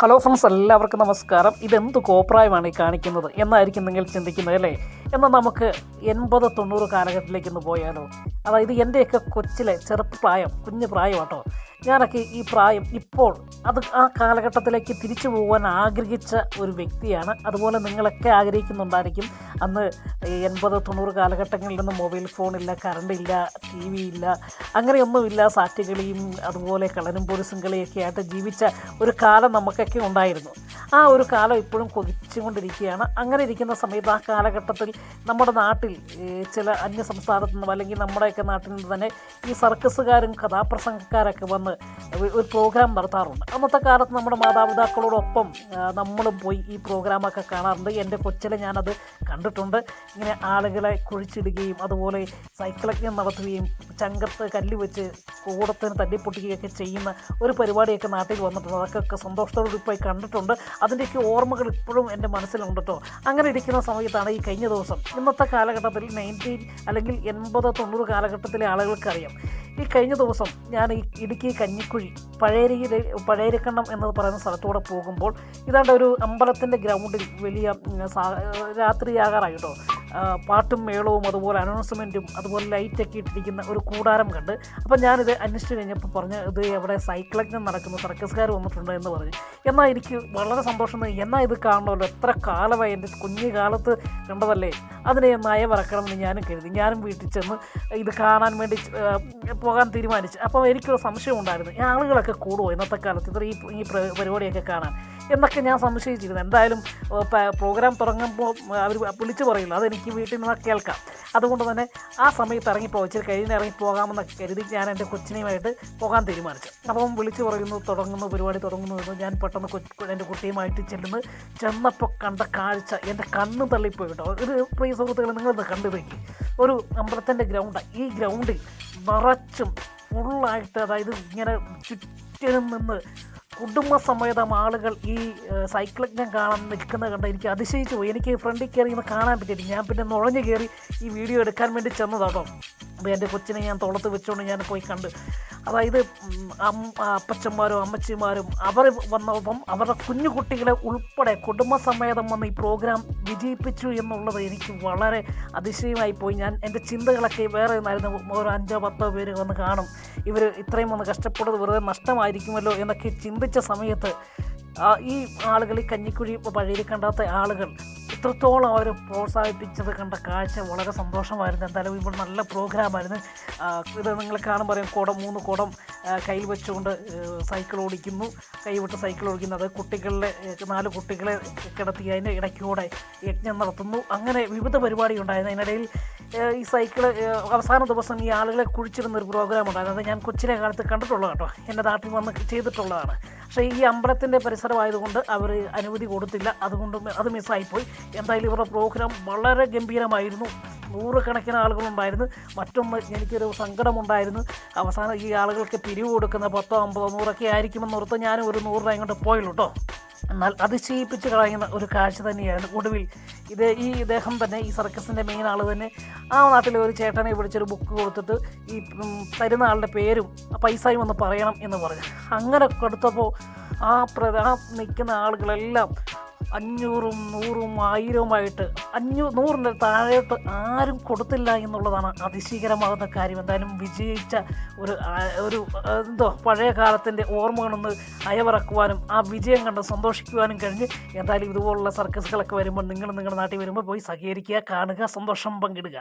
Hello friends എല്ലാവർക്കും നമസ്കാരം. ഇതെന്ത് കോപ്രായമാണ് ഈ കാണിക്കുന്നത്? എന്നായിരിക്കും നിങ്ങൾ ചിന്തിക്കുന്നത് അല്ലേ? എന്നാൽ നമുക്ക് എൺപത് തൊണ്ണൂറ് കാലഘട്ടത്തിലേക്ക് ഒന്ന് പോയാലോ? അതായത് എന്റെയൊക്കെ കൊച്ചിലെ ചെറുപ്രായം കുഞ്ഞു പ്രായം കേട്ടോ ഞാനൊക്കെ ഈ പ്രായം ഇപ്പോൾ അത് ആ കാലഘട്ടത്തിലേക്ക് തിരിച്ചു പോകാൻ ആഗ്രഹിച്ച ഒരു വ്യക്തിയാണ്. അതുപോലെ നിങ്ങളൊക്കെ ആഗ്രഹിക്കുന്നുണ്ടായിരിക്കും. അന്ന് എൺപത് തൊണ്ണൂറ് കാലഘട്ടങ്ങളിൽ നിന്ന് മൊബൈൽ ഫോണില്ല കറണ്ട് ഇല്ല ടി വി ഇല്ല അങ്ങനെയൊന്നുമില്ല. സാറ്റ് കളിയും അതുപോലെ കളനും പോലീസും കളിയൊക്കെ ആയിട്ട് ജീവിച്ച ഒരു കാലം നമുക്കൊക്കെ ഉണ്ടായിരുന്നു. ആ ഒരു കാലം ഇപ്പോഴും കൊതിച്ചുകൊണ്ടിരിക്കുകയാണ്. അങ്ങനെ ഇരിക്കുന്ന സമയത്ത് ആ കാലഘട്ടത്തിൽ നമ്മുടെ നാട്ടിൽ ചില അന്യ സംസ്ഥാനത്തു നിന്നും അല്ലെങ്കിൽ നമ്മുടെയൊക്കെ നാട്ടിൽ നിന്ന് തന്നെ ഈ സർക്കസുകാരും കഥാപ്രസംഗക്കാരൊക്കെ വന്ന് ഒരു പ്രോഗ്രാം നടത്താറുണ്ട്. അന്നത്തെ കാലത്ത് നമ്മുടെ മാതാപിതാക്കളോടൊപ്പം നമ്മളും പോയി ഈ പ്രോഗ്രാമൊക്കെ കാണാറുണ്ട്. എന്റെ കൊച്ചിലെ ഞാനത് കണ്ടിട്ടുണ്ട്. ഇങ്ങനെ ആളുകളെ കുഴിച്ചിടുകയും അതുപോലെ സൈക്കിളൊക്കെ നടത്തുകയും ചങ്കത്ത് കല്ല് വെച്ച് കൂടത്തിന് തല്ലിപ്പൊട്ടിക്കുകയൊക്കെ ചെയ്യുന്ന ഒരു പരിപാടിയൊക്കെ നാട്ടിൽ വന്നിട്ടുണ്ട്. അതൊക്കെ സന്തോഷത്തോടെ പോയി കണ്ടിട്ടുണ്ട്. അതിന്റെയൊക്കെ ഓർമ്മകൾ ഇപ്പോഴും എന്റെ മനസ്സിലുണ്ട് കേട്ടോ അങ്ങനെ ഇരിക്കുന്ന സമയത്താണ് ഈ കഴിഞ്ഞ ദിവസം ഇന്നത്തെ കാലഘട്ടത്തിൽ നയന്റീൻ അല്ലെങ്കിൽ എൺപത് തൊണ്ണൂറ് കാലഘട്ടത്തിലെ ആളുകൾക്കറിയാം. ഈ കഴിഞ്ഞ ദിവസം ഞാൻ ഈ ഇടുക്കി കഞ്ഞിക്കുഴി പഴയരിയിലെ പഴയരിക്കണ്ണം എന്ന് പറയുന്ന സ്ഥലത്തൂടെ പോകുമ്പോൾ ഇതാണ്ട് ഒരു അമ്പലത്തിന്റെ ഗ്രൗണ്ടിൽ വലിയ രാത്രിയാകാറായിട്ടോ പാട്ടും മേളവും അതുപോലെ അനൗൺസ്മെന്റും അതുപോലെ ലൈറ്റൊക്കെ ഇട്ടിരിക്കുന്ന ഒരു കൂടാരം കണ്ട്. അപ്പം ഞാനിത് അന്വേഷിച്ച് കഴിഞ്ഞപ്പോൾ പറഞ്ഞ് ഇത് എവിടെ സൈക്ലജ്ഞം നടക്കുന്ന സർക്കസ്കാർ വന്നിട്ടുണ്ട് എന്ന് പറഞ്ഞു. എന്നാൽ എനിക്ക് വളരെ സന്തോഷം എന്നാൽ ഇത് കാണണമല്ലോ? എത്ര കാലമായി എന്റെ കുഞ്ഞു കാലത്ത് കണ്ടതല്ലേ? അതിനെ നയവറക്കണം എന്ന് ഞാനും കരുതി. ഞാനും വീട്ടിൽ ചെന്ന് ഇത് കാണാൻ വേണ്ടി പോകാൻ തീരുമാനിച്ചു. അപ്പോൾ എനിക്കൊരു സംശയം ഉണ്ടായിരുന്നു. ആളുകളൊക്കെ കൂടുമോ ഇന്നത്തെ കാലത്ത്? ഇത്ര ഈ പരിപാടിയൊക്കെ കാണാൻ. എന്നൊക്കെ ഞാൻ സംശയിച്ചിരുന്നു. എന്തായാലും പ്രോഗ്രാം തുടങ്ങുമ്പോൾ അവർ വിളിച്ചു പറയില്ല അതെനിക്ക് വീട്ടിൽ നിന്ന് കേൾക്കാം. അതുകൊണ്ട് തന്നെ ആ സമയത്ത് ഇറങ്ങിപ്പോ ഇച്ചിരി കഴിഞ്ഞ് ഇറങ്ങി പോകാമെന്നൊക്കെ കരുതി ഞാൻ എന്റെ കൊച്ചിനെയുമായിട്ട് പോകാൻ തീരുമാനിച്ചു. അപ്പം വിളിച്ചു പറയുന്നു തുടങ്ങുന്നു പരിപാടി തുടങ്ങുന്നു ഞാൻ പെട്ടെന്ന് കൊച്ചു എന്റെ കുട്ടിയുമായിട്ട് ചെല്ലുന്നു. ചെന്നപ്പോൾ കണ്ട കാഴ്ച എന്റെ കണ്ണ് തള്ളിപ്പോയി കേട്ടോ. ഒരു പ്രിയ സുഹൃത്തുക്കൾ നിങ്ങളൊന്ന് കണ്ടു ഒരു അമ്പലത്തിന്റെ ഗ്രൗണ്ടാണ് ഈ ഗ്രൗണ്ടിൽ നിറച്ചും ഫുള്ളായിട്ട് അതായത് ഇങ്ങനെ ചുറ്റിനും നിന്ന് കുടുംബസമേതം ആളുകൾ ഈ സൈക്ലിംഗ് കാണാൻ നിൽക്കുന്നത് കണ്ട് എനിക്ക് അതിശയിച്ചു പോയി. എനിക്ക് ഫ്രണ്ടിൽ കയറി ഇന്ന് കാണാൻ പറ്റിയില്ല ഞാൻ പിന്നെ നുഴഞ്ഞു കയറി ഈ വീഡിയോ എടുക്കാൻ വേണ്ടി ചെന്നതാട്ടോ അപ്പോൾ എന്റെ കൊച്ചിനെ ഞാൻ തോളത്ത് വെച്ചുകൊണ്ട് ഞാൻ പോയി കണ്ട് അതായത് അപ്പച്ചന്മാരും അമ്മച്ചിമാരും അവർ വന്നപ്പം അവരുടെ കുഞ്ഞു കുട്ടികളെ ഉൾപ്പെടെ കുടുംബസമേതം വന്ന് ഈ പ്രോഗ്രാം വിജയിപ്പിച്ചു എന്നുള്ളത് എനിക്ക് വളരെ അതിശയമായി പോയി ഞാൻ എന്റെ ചിന്തകളൊക്കെ വേറെ ഒന്നായിരുന്നു. ഒരു അഞ്ചോ പത്തോ പേര് വന്ന് കാണും. ഇവർ ഇത്രയും വന്ന് കഷ്ടപ്പെടുന്നത് വെറുതെ നഷ്ടമായിരിക്കുമല്ലോ എന്നൊക്കെ ചിന്തിച്ച സമയത്ത് ഈ ആളുകൾ ഈ കഞ്ഞിക്കുഴി പഴയിൽ കണ്ടാത്ത ആളുകൾ ഇത്രത്തോളം അവർ പ്രോത്സാഹിപ്പിച്ചത് കണ്ട കാഴ്ച വളരെ സന്തോഷമായിരുന്നു. എന്തായാലും ഇവിടെ നല്ല പ്രോഗ്രാമായിരുന്നു. ഇത് നിങ്ങൾ കാണുമ്പോൾ പറയും കുടം മൂന്ന് കുടം കയ്യിൽ വെച്ചുകൊണ്ട് സൈക്കിൾ ഓടിക്കുന്നു. കൈവിട്ട് സൈക്കിൾ ഓടിക്കുന്നത് കുട്ടികളിലെ നാല് കുട്ടികളെ കിടത്തി അതിന്റെ ഇടയ്ക്കൂടെ യജ്ഞം നടത്തുന്നു. അങ്ങനെ വിവിധ പരിപാടി ഉണ്ടായിരുന്നു. അതിനിടയിൽ ഈ സൈക്കിൾ അവസാന ദിവസം ഈ ആളുകളെ കുഴിച്ചിരുന്ന ഒരു പ്രോഗ്രാം ഉണ്ടായിരുന്നു. അത് ഞാൻ കൊച്ചിലെ കാലത്ത് കണ്ടിട്ടുള്ളത് കേട്ടോ. എന്റെ നാട്ടിൽ വന്ന് ചെയ്തിട്ടുള്ളതാണ്. പക്ഷേ ഈ അമ്പലത്തിന്റെ പരിസരമായതുകൊണ്ട് അവർ അനുമതി കൊടുത്തില്ല. അതുകൊണ്ട് അത് മിസ്സായിപ്പോയി എന്തായാലും ഇവരുടെ പ്രോഗ്രാം വളരെ ഗംഭീരമായിരുന്നു. നൂറുകണക്കിന് ആളുകളുണ്ടായിരുന്നു. മറ്റൊന്ന് എനിക്കൊരു സങ്കടമുണ്ടായിരുന്നു. അവസാനം ഈ ആളുകൾക്ക് പിരിവ് കൊടുക്കുന്ന പത്തോ അമ്പതോ നൂറൊക്കെ ആയിരിക്കുമെന്ന് ഓർത്ത് ഞാനും ഒരു നൂറ് രൂപ ഇങ്ങോട്ട് പോയുള്ളൂ കേട്ടോ എന്നാൽ അതിശയിപ്പിച്ച് കളയുന്ന ഒരു കാഴ്ച തന്നെയായിരുന്നു ഒടുവിൽ. ഇത് ഈ ഇദ്ദേഹം തന്നെ ഈ സർക്കസിന്റെ മെയിൻ ആൾ തന്നെ ആ നാട്ടിലെ ഒരു ചേട്ടനെ വിളിച്ചൊരു ബുക്ക് കൊടുത്തിട്ട് ഈ തരുന്ന ആളുടെ പേരും പൈസയും ഒന്ന് പറയണം എന്ന് പറഞ്ഞു. അങ്ങനെ കൊടുത്തപ്പോൾ ആ പ്ര ആ നിൽക്കുന്ന ആളുകളെല്ലാം അഞ്ഞൂറും നൂറും ആയിരവുമായിട്ട് അഞ്ഞൂ നൂറിന്റെ താഴോട്ട് ആരും കൊടുത്തില്ല എന്നുള്ളതാണ് അതിശീകരമാകുന്ന കാര്യം. എന്തായാലും വിജയിച്ച ഒരു ഒരു എന്തോ പഴയ കാലത്തിന്റെ ഓർമ്മകളൊന്ന് അയവിറക്കുവാനും ആ വിജയം കണ്ട് സന്തോഷിക്കുവാനും കഴിഞ്ഞ് എന്തായാലും ഇതുപോലുള്ള സർക്കസുകളൊക്കെ വരുമ്പോൾ നിങ്ങൾ നിങ്ങളുടെ നാട്ടിൽ വരുമ്പോൾ പോയി സഹകരിക്കുക കാണുക സന്തോഷം പങ്കിടുക.